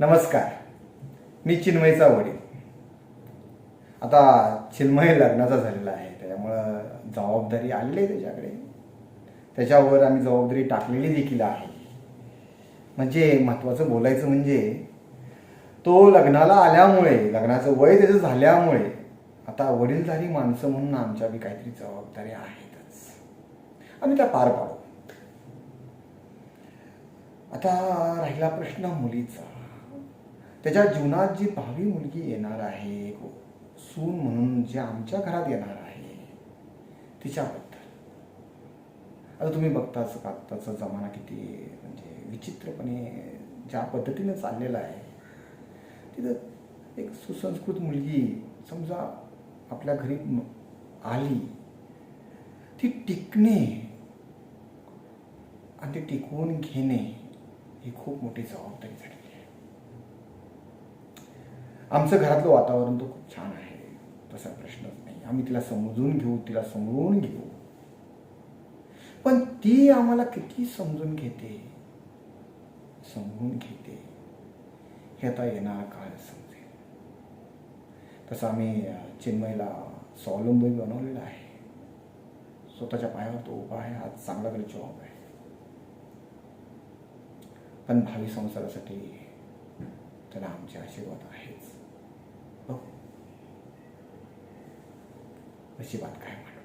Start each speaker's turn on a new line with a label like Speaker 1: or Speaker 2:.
Speaker 1: नमस्कार. मी चिन्मयचा वडील. आता चिन्मय लग्नाचा झालेला आहे त्याच्यामुळं जबाबदारी आलेली आहे त्याच्याकडे. त्याच्यावर आम्ही जबाबदारी टाकलेली देखील आहे. म्हणजे महत्त्वाचं बोलायचं म्हणजे तो लग्नाला आल्यामुळे लग्नाचं वय त्याचं झाल्यामुळे आता वडीलधारी माणसं म्हणून आमच्या बी काहीतरी जबाबदारी आहेतच. आम्ही त्या पार पाडू. आता राहिला प्रश्न मुलीचा. त्याच्या जीवनात जी भावी मुलगी येणार आहे सून म्हणून जे आमच्या घरात येणार आहे तिच्याबद्दल. आता तुम्ही बघताच आत्ताचा जमाना किती म्हणजे विचित्रपणे ज्या पद्धतीने चाललेला आहे तिथं एक सुसंस्कृत मुलगी समजा आपल्या घरी आली ती टिकणे आणि ते टिकवून घेणे ही खूप मोठी जबाबदारी झाली. आमचं घरातलं वातावरण तर खूप छान आहे. तसा प्रश्नच नाही. आम्ही तिला समजून घेऊ तिला समजून घेऊ. पण ती आम्हाला किती समजून घेते? समजून घेते. हे आता येणारा काळ समजेल. तसं आम्ही चिन्मयला स्वावलंबी बनवलेला आहे. स्वतःच्या पायावर तो उभा आहे. हा चांगला तरी जॉब आहे. पण भावी संसारासाठी त्याला आमचे आशीर्वाद आहेच. Let's.